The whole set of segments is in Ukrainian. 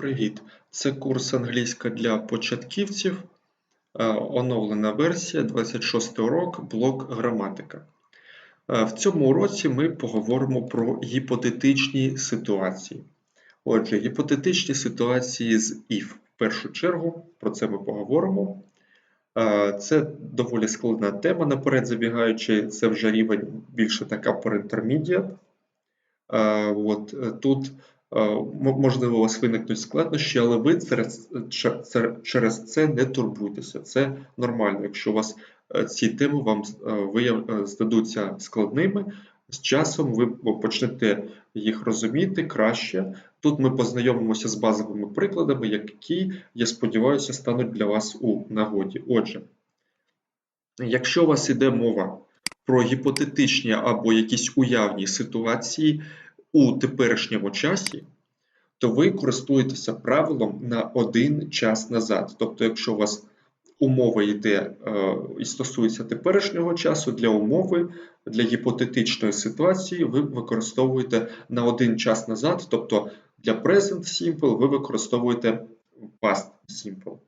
Привіт! Це курс англійська для початківців, е, оновлена версія, 26 урок, блок граматика. Е, В цьому уроці ми поговоримо про гіпотетичні ситуації. Отже, гіпотетичні ситуації з if. В першу чергу про це ми поговоримо. Е, Це доволі складна тема. Наперед забігаючи, це вже рівень більше така. Е, От тут можливо у вас виникнуть складнощі, але ви через, це- не турбуйтеся. Це нормально. Якщо у вас е, ці теми вам е, е, здадуться складними, з часом ви почнете їх розуміти краще. Тут ми познайомимося з базовими прикладами, які, я сподіваюся, стануть для вас у нагоді. Отже, якщо у вас іде мова про гіпотетичні або якісь уявні ситуації у теперішньому часі, то ви користуєтеся правилом на один час назад. Тобто, якщо у вас умова йде е, і стосується теперішнього часу, для умови, для гіпотетичної ситуації ви використовуєте на один час назад, тобто для present simple ви використовуєте past simple.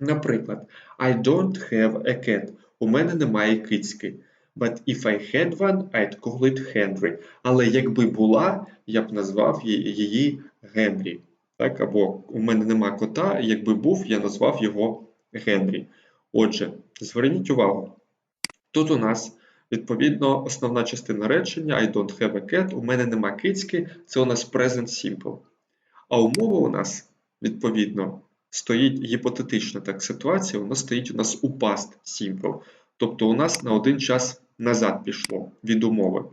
Наприклад, I don't have a cat. У мене немає кицьки. But if I had one, I'd call it Henry. Але якби була, я б назвав її- Генрі. Так? Або у мене нема кота, якби був, я назвав його Генрі. Отже, зверніть увагу. Тут у нас відповідно основна частина речення I don't have a cat, у мене нема кицьки, це у нас present simple. А умова у нас, відповідно, стоїть гіпотетична так ситуація, вона стоїть у нас у past simple. Тобто у нас на один час назад пішло від умови.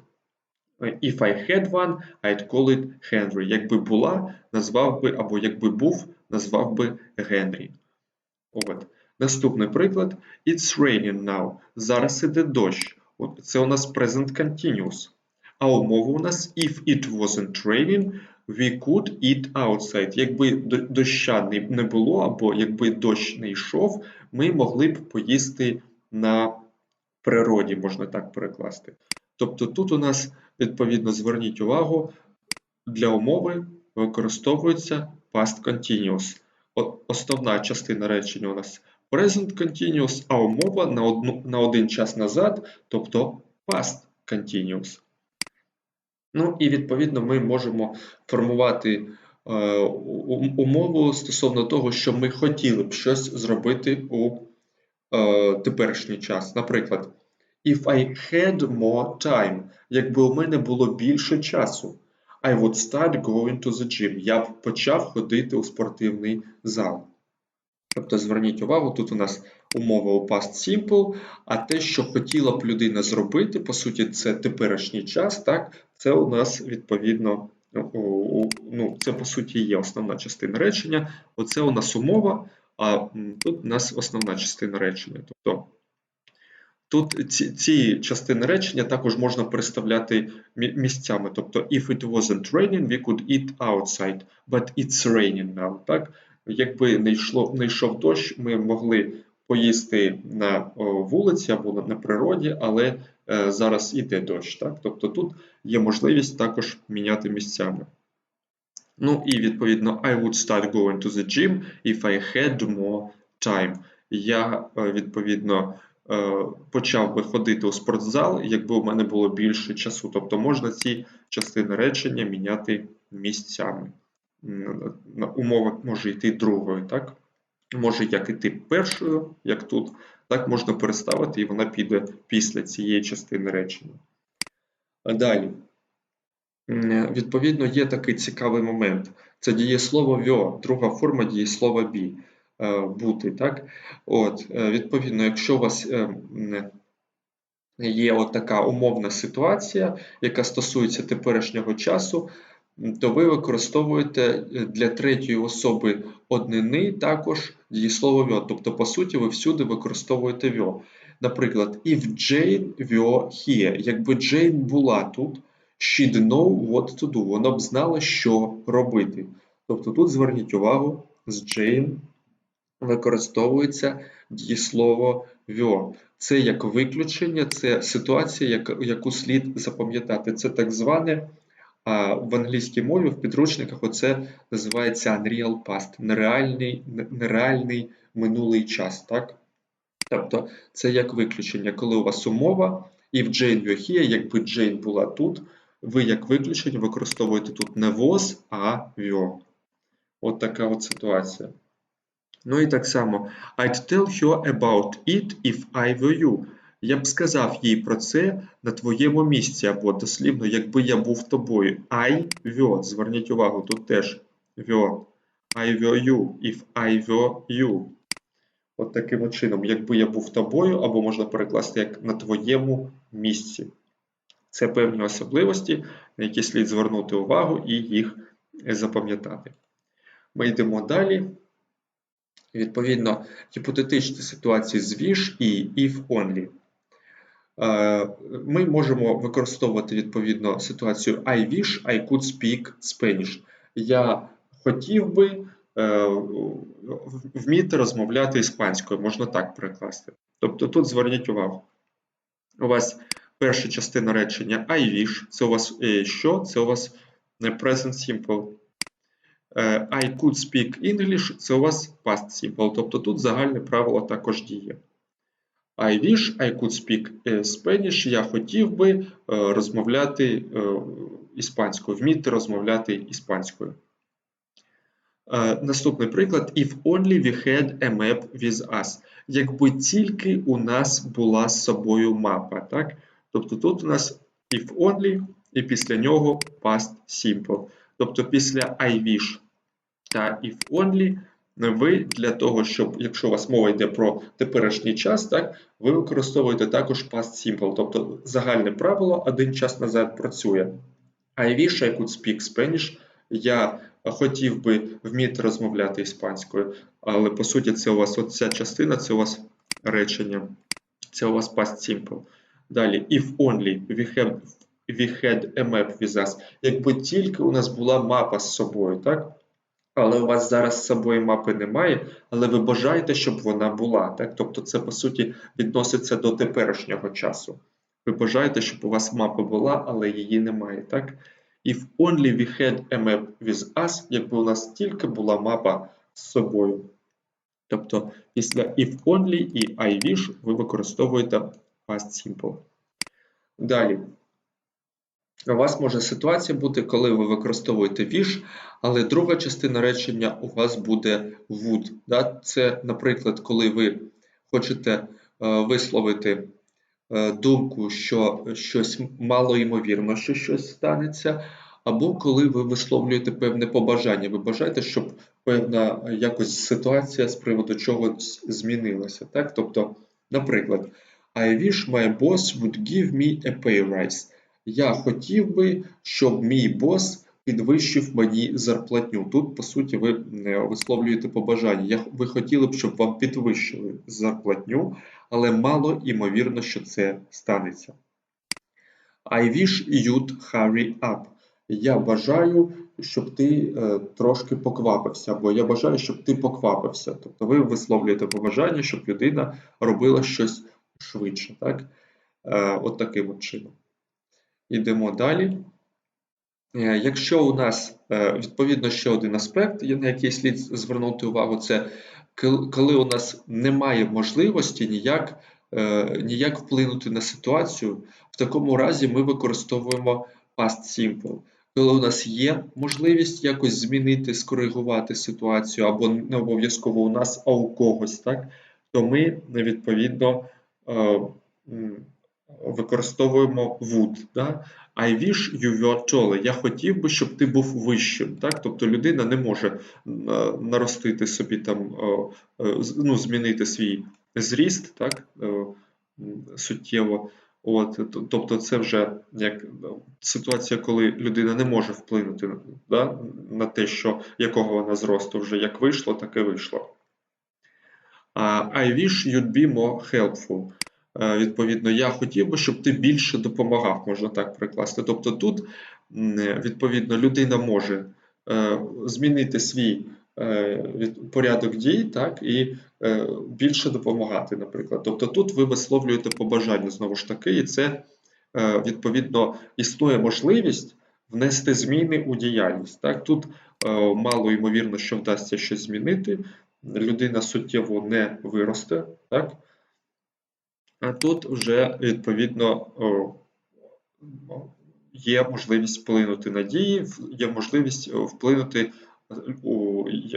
If I had one, I'd call it Henry. Якби була, назвав би, або якби був, назвав би Генрі. От. Наступний приклад. It's raining now. Зараз іде дощ. От Це у нас present continuous. А умова у нас if it wasn't raining, we could eat outside. Якби до- доща не було, або якби дощ не йшов, ми могли б поїсти на природі, можна так перекласти. Тобто тут у нас, відповідно, зверніть увагу, для умови використовується past continuous. Основна частина речення у нас present continuous, а умова на, одну, на один час назад, тобто past continuous. Ну і відповідно ми можемо формувати е, умову стосовно того, що ми хотіли б щось зробити у теперішній час. Наприклад, if I had more time, якби у мене було більше часу, I would start going to the gym. Я б почав ходити у спортивний зал. Тобто зверніть увагу, тут у нас умова у past simple, а те, що хотіла б людина зробити, по суті, це теперішній час, так? Це у нас відповідно, ну, це по суті є основна частина речення. Оце у нас умова, а тут у нас основна частина речення. Тобто тут ці, ці частини речення також можна переставляти місцями. Тобто, if it wasn't raining, we could eat outside, but it's raining now. Так? Якби не, йшло, не йшов дощ, ми могли поїсти на вулиці або на, на природі, але е, зараз іде дощ. Так? Тобто тут є можливість також міняти місцями. Ну і відповідно, I would start going to the gym if I had more time. Я е, відповідно е, почав би ходити у спортзал, якби у мене було більше часу. Тобто можна ці частини речення міняти місцями. На- Умова може йти другою, так? Може як іти першою, як тут, так можна переставити, і вона піде після цієї частини речення. Далі. М, Відповідно, є такий цікавий момент. Це дієслово «вьо», друга форма дієслова «бі» е, бути. Так? От, е, відповідно, якщо у вас е, є от така умовна ситуація, яка стосується теперішнього часу, то ви використовуєте е, для третьої особи однини також дієслово «вьо». Тобто, по суті, ви всюди використовуєте «вьо». Наприклад, if Jane were here, якби Джейн була тут, she'd know what to do, вона б знала, що робити. Тобто тут зверніть увагу, з Jane використовується дієслово were. Це як виключення, це ситуація, яку слід запам'ятати. Це так зване в англійській мові в підручниках оце називається unreal past, нереальний, нереальний минулий час, так? Тобто це як виключення, коли у вас умова, і в Jane here, якби Jane була тут, ви як виключення використовуєте тут не was, а were. От така от ситуація. Ну і так само, I'd tell her about it if I were you. Я б сказав їй про це на твоєму місці, або дослівно, якби я був тобою. I were. Зверніть увагу, тут теж were. I were you, if I were you. От таким чином, якби я був тобою, або можна перекласти як на твоєму місці. Це певні особливості, на які слід звернути увагу і їх запам'ятати. Ми йдемо далі. Відповідно, гіпотетичні ситуації з wish і if only. Е, Ми можемо використовувати відповідно ситуацію I wish I could speak Spanish. Я хотів би е, вміти розмовляти іспанською, можна так перекласти. Тобто тут зверніть увагу. У вас перша частина речення I wish, це у вас е, що? Це у вас не present simple. Е, I could speak English, це у вас past simple. Тобто тут загальне правило також діє. I wish I could speak е, Spanish. Я хотів би е, розмовляти е, іспанською, вміти розмовляти іспанською. Е, Наступний приклад: If only we had a map with us. Якби тільки у нас була з собою мапа. Так? Тобто тут у нас if only і після нього past simple. Тобто після I wish та if only ви для того, щоб, якщо у вас мова йде про теперішній час, так, ви використовуєте також past simple. Тобто загальне правило один час назад працює. I wish I could speak Spanish. Я хотів би вміти розмовляти іспанською, але по суті, це у вас оця частина, це у вас речення, це у вас past simple. Далі, if only we have, we had a map with us. Якби тільки у нас була мапа з собою, так? Але у вас зараз з собою мапи немає, але ви бажаєте, щоб вона була. Так? Тобто це, по суті, відноситься до теперішнього часу. Ви бажаєте, щоб у вас мапа була, але її немає. Так? If only we had a map with us, якби у нас тільки була мапа з собою. Тобто після if only і I wish ви використовуєте past simple. Далі. У вас може ситуація бути, коли ви використовуєте wish, але друга частина речення у вас буде would. Да? Це, наприклад, коли ви хочете е, висловити е, думку, що щось малоймовірно, що щось станеться, або коли ви висловлюєте певне побажання. Ви бажаєте, щоб певна якось ситуація з приводу чогось змінилася. Так? Тобто, наприклад, I wish my boss would give me a pay rise. Я хотів би, щоб мій бос підвищив мені зарплатню. Тут, по суті, ви е, висловлюєте побажання. Я, ви хотіли б, щоб вам підвищили зарплатню, але мало ймовірно, що це станеться. I wish you'd hurry up. Я бажаю, щоб ти е, трошки поквапився, або я бажаю, щоб ти поквапився. Тобто ви висловлюєте побажання, щоб людина робила щось швидше. Так? Е, от таким от чином. Йдемо далі. Е, Якщо у нас е, відповідно ще один аспект, на який слід звернути увагу, це коли у нас немає можливості ніяк, ніяк вплинути на ситуацію, в такому разі ми використовуємо past simple. Коли у нас є можливість якось змінити, скоригувати ситуацію, або не обов'язково у нас, а у когось, так, то ми відповідно використовуємо would. Да? I wish you were taller. Я хотів би, щоб ти був вищим. Так? Тобто людина не може е, наростити собі там, е, е, ну, змінити свій зріст так? е, суттєво. От, тобто це вже як е, ситуація, коли людина не може вплинути да, на те, що якого вона зросту вже як вийшло, так і вийшло. I wish you'd be more helpful. Е, Відповідно, я хотів би, щоб ти більше допомагав, можна так прикласти. Тобто тут, відповідно, людина може е, змінити свій е, порядок дій, так, і більше допомагати, наприклад. Тобто тут ви висловлюєте побажання знову ж таки, і це відповідно існує можливість внести зміни у діяльність. Так, тут мало ймовірно, що вдасться щось змінити. Людина суттєво не виросте, так? А тут вже відповідно є можливість вплинути на дії, є можливість вплинути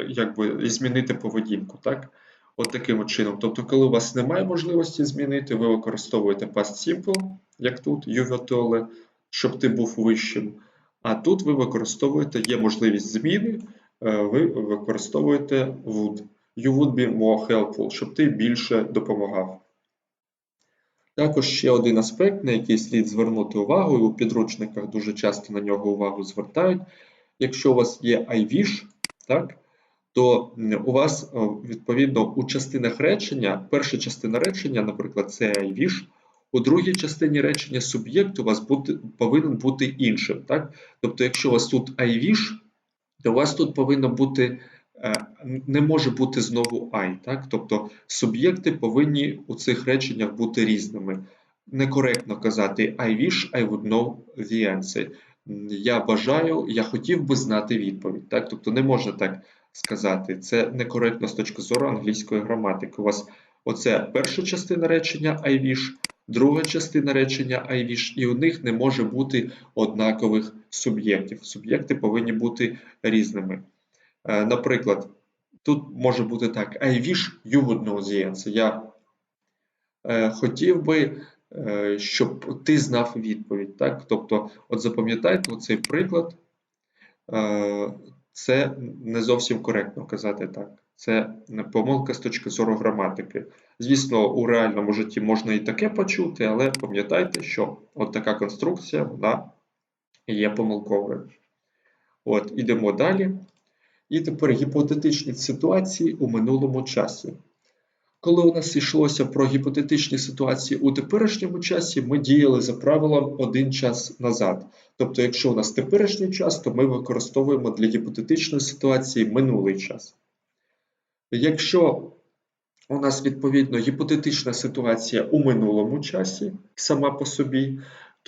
якби і змінити поведінку, так? От таким чином. Тобто, коли у вас немає можливості змінити, ви використовуєте past simple, як тут, юватоле, щоб ти був вищим. А тут ви використовуєте, є можливість зміни, е, ви використовуєте would. You would be more helpful, щоб ти більше допомагав. Також ще один аспект, на який слід звернути увагу, і у підручниках дуже часто на нього увагу звертають. Якщо у вас є I так, то у вас е, відповідно у частинах речення, перша частина речення, наприклад, це I у другій частині речення суб'єкт у вас бути, повинен бути іншим. Так? Тобто, якщо у вас тут I то у вас тут повинно бути, не може бути знову I. Так? Тобто суб'єкти повинні у цих реченнях бути різними. Некоректно казати I wish I would know the answer. Я бажаю, я хотів би знати відповідь. Так? Тобто не можна так сказати. Це некоректно з точки зору англійської граматики. У вас оце перша частина речення I wish, друга частина речення I wish, і у них не може бути однакових суб'єктів. Суб'єкти повинні бути різними. Е, Наприклад, тут може бути так: I wish you would know the answer. Я е, хотів би, е, щоб ти знав відповідь. Так? Тобто, от запам'ятайте цей приклад. Це не зовсім коректно казати так. Це помилка з точки зору граматики. Звісно, у реальному житті можна і таке почути, але пам'ятайте, що от така конструкція вона є помилковою. От, ідемо далі. І тепер гіпотетичні ситуації у минулому часі. Коли у нас йшлося про гіпотетичні ситуації у теперішньому часі, ми діяли за правилом один час назад. Тобто, якщо у нас теперішній час, то ми використовуємо для гіпотетичної ситуації минулий час. Якщо у нас відповідно гіпотетична ситуація у минулому часі сама по собі,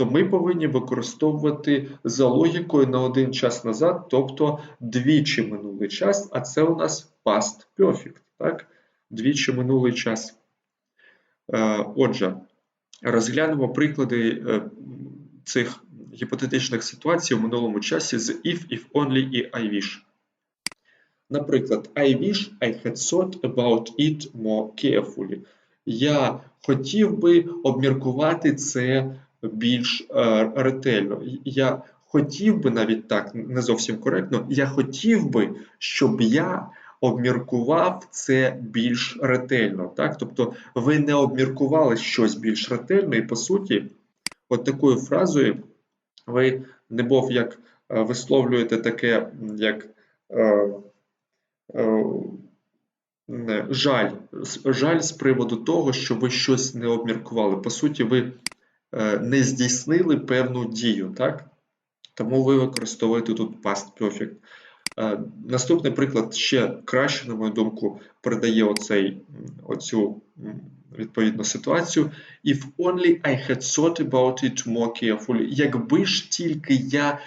то ми повинні використовувати за логікою на один час назад, тобто двічі минулий час, а це у нас past perfect. Так? Двічі минулий час. Е, Отже, розглянемо приклади е, цих гіпотетичних ситуацій у минулому часі з if, if only і I wish. Наприклад, I wish I had thought about it more carefully. Я хотів би обміркувати це більш е, ретельно. Я хотів би навіть так, не зовсім коректно, я хотів би, щоб я обміркував це більш ретельно. Так? Тобто ви не обміркували щось більш ретельно, і по суті, от такою фразою ви немов як е, висловлюєте таке, як е, е, не, жаль, жаль з приводу того, що ви щось не обміркували. По суті, ви не здійснили певну дію, так? Тому ви використовуєте тут past perfect. Е, Наступний приклад ще краще, на мою думку, передає оцей, оцю відповідну ситуацію. If only I had thought about it more carefully. Якби ж тільки я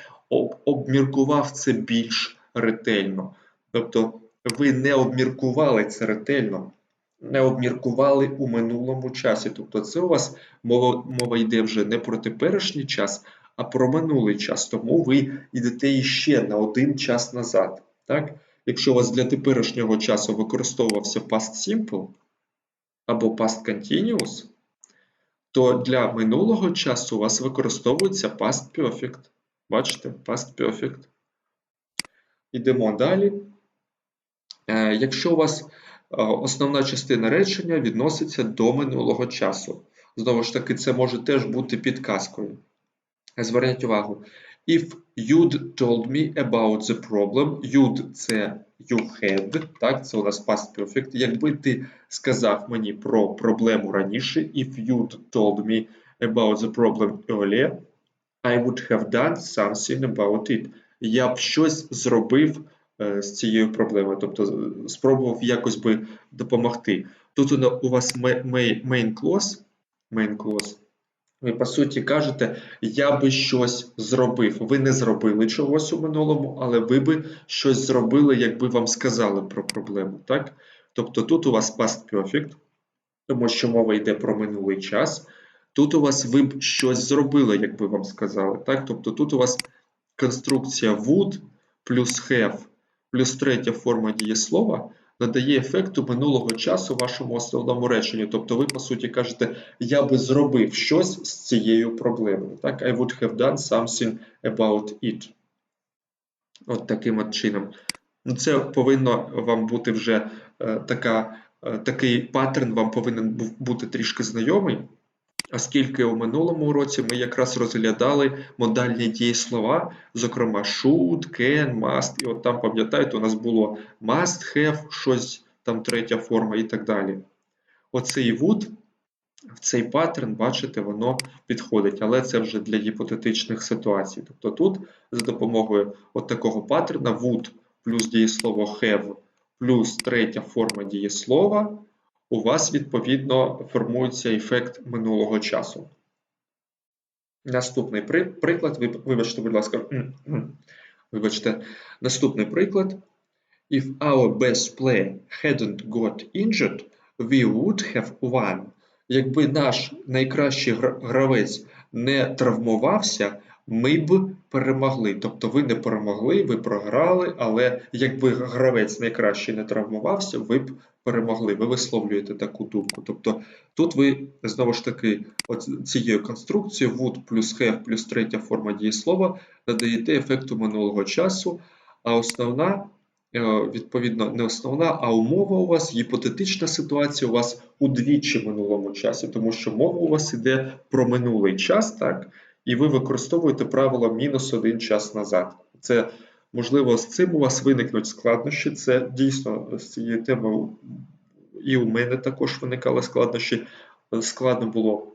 обміркував це більш ретельно. Тобто ви не обміркували це ретельно, не обміркували у минулому часі. Тобто це у вас мова, мова йде вже не про теперішній час, а про минулий час. Тому ви йдете іще на один час назад. Так? Якщо у вас для теперішнього часу використовувався past simple або past continuous, то для минулого часу у вас використовується past perfect. Бачите, past perfect. Йдемо далі. Е, Якщо у вас основна частина речення відноситься до минулого часу. Знову ж таки, це може теж бути підказкою. Зверніть увагу. If you'd told me about the problem, you'd – це you had, так, це у нас past perfect. Якби ти сказав мені про проблему раніше, if you'd told me about the problem earlier, I would have done something about it. Я б щось зробив е, з цією проблемою, тобто спробував якось би допомогти. Тут у вас main clause, main clause, Ви по суті кажете, я би щось зробив. Ви не зробили чогось у минулому, але ви би щось зробили, якби вам сказали про проблему. Так? Тобто тут у вас past perfect, тому що мова йде про минулий час. Тут у вас ви б щось зробили, якби вам сказали. Так? Тобто тут у вас конструкція would плюс have плюс третя форма дієслова надає ефекту минулого часу вашому основному реченню. Тобто ви, по суті, кажете, я би зробив щось з цією проблемою. Так? I would have done something about it. От таким от чином. Ну, Це повинно вам бути вже е, така, е, такий паттерн вам повинен бути трішки знайомий, оскільки у минулому уроці ми якраз розглядали модальні дієслова, зокрема should, can, must. І от там, пам'ятаєте, у нас було must have, щось там третя форма і так далі. Оцей would, цей паттерн, бачите, воно підходить, але це вже для гіпотетичних ситуацій. Тобто тут за допомогою от такого паттерна would плюс дієслово have плюс третя форма дієслова, у вас відповідно формується ефект минулого часу. Наступний при- приклад, ви- вибачте, будь ласка, вибачте, наступний приклад. If our best player hadn't got injured, we would have won. Якби наш найкращий гравець не травмувався, ми б перемогли. Тобто ви не перемогли, ви програли, але якби гравець найкращий не травмувався, ви б перемогли. Ви висловлюєте таку думку. Тобто тут ви знову ж таки от цією конструкцією would плюс have плюс третя форма дієслова надаєте ефекту минулого часу, а основна е, відповідно не основна, а умова у вас, гіпотетична ситуація у вас удвічі в минулому часі, тому що мова у вас йде про минулий час, так? І ви використовуєте правило мінус один час назад. Це можливо з цим у вас виникнуть складнощі. Це дійсно з цією темою і у мене також виникали складнощі. Складно було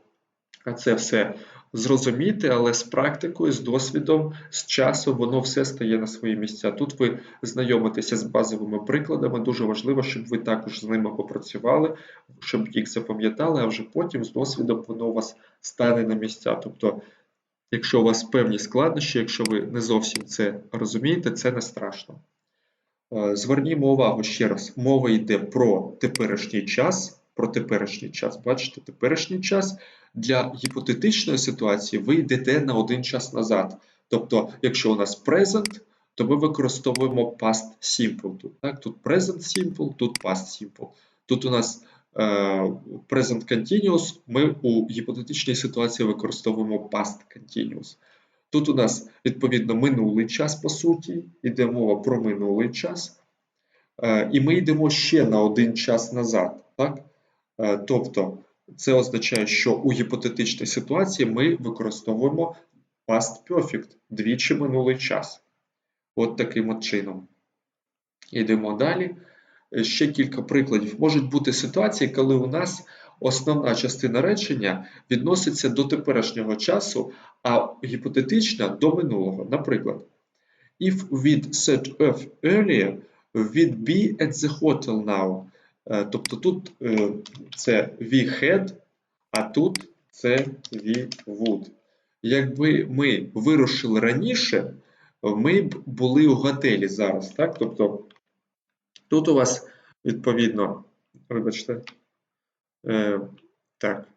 це все зрозуміти, але з практикою, з досвідом, з часом воно все стає на свої місця. Тут ви знайомитеся з базовими прикладами. Дуже важливо, щоб ви також з ними попрацювали, щоб їх запам'ятали, а вже потім з досвідом воно у вас стане на місця. Тобто, якщо у вас певні складнощі, якщо ви не зовсім це розумієте, це не страшно. Е, Звернімо увагу ще раз, мова йде про теперішній час. Про теперішній час. Бачите, теперішній час для гіпотетичної ситуації ви йдете на один час назад. Тобто, якщо у нас present, то ми використовуємо past simple. Тут, так? тут present simple, тут past simple. Тут у нас present continuous, ми у гіпотетичній ситуації використовуємо past continuous. Тут у нас, відповідно, минулий час, по суті, йде мова про минулий час. Е, і ми йдемо ще на один час назад. Так? Е, тобто, це означає, що у гіпотетичній ситуації ми використовуємо past perfect, двічі минулий час. От таким от чином. Йдемо далі. Е, Ще кілька прикладів. Можуть бути ситуації, коли у нас основна частина речення відноситься до теперішнього часу, а гіпотетична до минулого. Наприклад, if we'd set off earlier, we'd be at the hotel now. Е, Тобто тут е, це we had, а тут це we would. Якби ми вирушили раніше, ми б були у готелі зараз. Так? Тобто тут у вас відповідно, вибачте, е, так,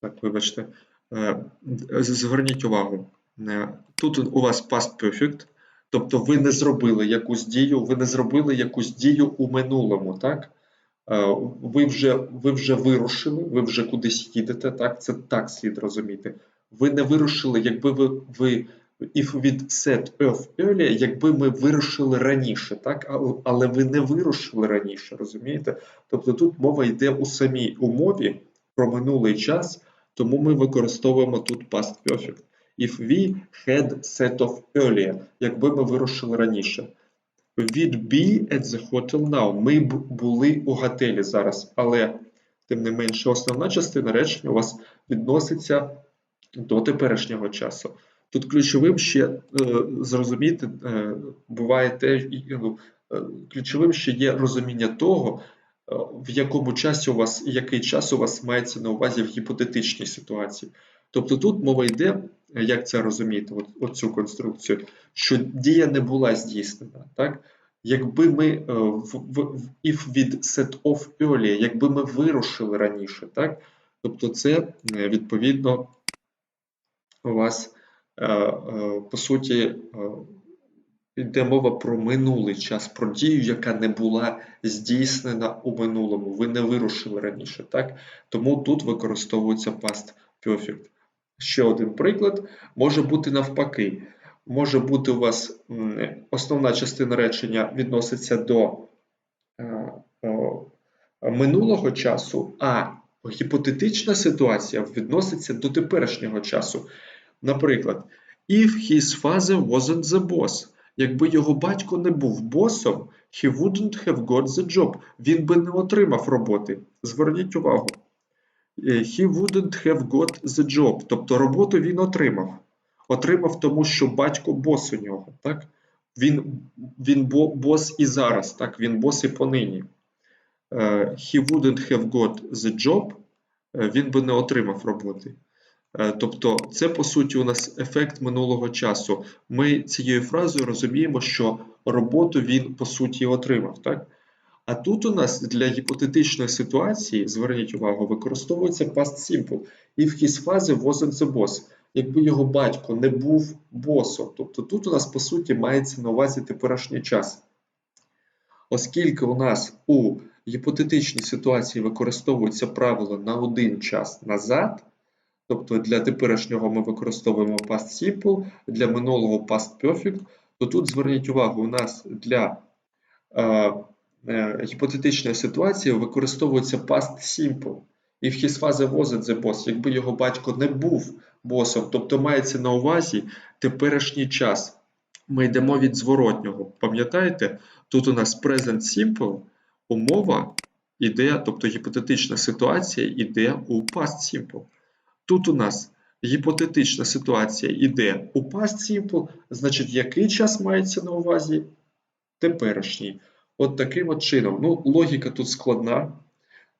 так, вибачте, е, зверніть увагу, е, тут у вас past perfect, тобто ви не зробили якусь дію, ви не зробили якусь дію у минулому, так? Е, Ви вже, ви вже вирушили, ви вже кудись їдете, так? Це так слід розуміти. Ви не вирушили, якби ви, ви if we'd set off earlier, якби ми вирушили раніше, так? Але ви не вирушили раніше, розумієте? Тобто тут мова йде у самій умові про минулий час, тому ми використовуємо тут past perfect. If we had set off earlier, якби ми вирушили раніше. We'd be at the hotel now. Ми б були у готелі зараз, але тим не менше основна частина речення у вас відноситься до теперішнього часу. Тут ключовим ще е, зрозуміти е, буває те, ну, е, ключовим ще є розуміння того, в якому часі у вас, який час у вас мається на увазі в гіпотетичній ситуації. Тобто тут мова йде, як це розуміти, от, оцю конструкцію, що дія не була здійснена. Так? Якби ми в, в, if від set off earlier, якби ми вирушили раніше, так? Тобто це відповідно у вас по суті е, йде мова про минулий час, про дію, яка не була здійснена у минулому. Ви не вирушили раніше, так? Тому тут використовується past perfect. Ще один приклад може бути навпаки. Може бути у вас основна частина речення відноситься до е, минулого часу, а гіпотетична ситуація відноситься до теперішнього часу. Наприклад, if his father wasn't the boss, якби його батько не був босом, he wouldn't have got the job. Він би не отримав роботи. Зверніть увагу. Е, He wouldn't have got the job. Тобто роботу він отримав. Отримав тому, що батько бос у нього. Так? Він, він бо- бос і зараз, так? він бос і понині. Е, He wouldn't have got the job. е, Він би не отримав роботи. Е, Тобто, це по суті у нас ефект минулого часу. Ми цією фразою розуміємо, що роботу він по суті отримав. Так? А тут у нас для гіпотетичної ситуації, зверніть увагу, використовується past simple. If his father wasn't the boss. Якби його батько не був босом. Тобто тут у нас по суті мається на увазі теперішній час. Оскільки у нас у гіпотетичній ситуації використовується правило на один час назад, тобто для теперішнього ми використовуємо past simple, для минулого past perfect, то тут зверніть увагу, у нас для е, е, гіпотетичної ситуації використовується past simple. If his father wasn't the boss, якби його батько не був босом, тобто мається на увазі теперішній час. Ми йдемо від зворотнього. Пам'ятаєте, тут у нас present simple, умова іде, тобто гіпотетична ситуація йде у past simple. Тут у нас гіпотетична ситуація йде у past simple, значить, який час мається на увазі? Теперішній. От таким от чином. Ну, логіка тут складна.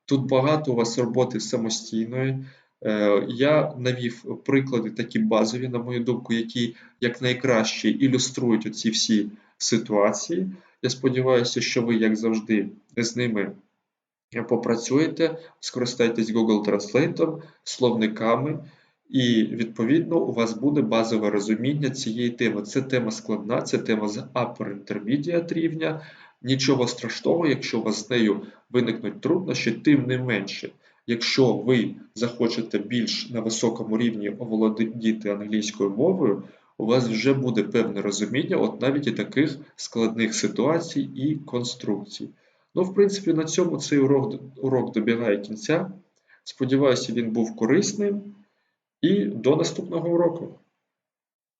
Тут багато у вас роботи самостійної. Е, Я навів приклади такі базові, на мою думку, які якнайкраще ілюструють оці всі ситуації. Я сподіваюся, що ви, як завжди, з ними попрацюєте, скористайтесь Google Translate, словниками, і, відповідно, у вас буде базове розуміння цієї теми. Це тема складна, це тема з Upper Intermediate рівня. Нічого страшного, якщо у вас з нею виникнуть труднощі, тим не менше. Якщо ви захочете більш на високому рівні оволодіти англійською мовою, у вас вже буде певне розуміння от навіть і таких складних ситуацій і конструкцій. Ну, в принципі, на цьому цей урок, урок добігає кінця. Сподіваюся, він був корисним. І до наступного уроку.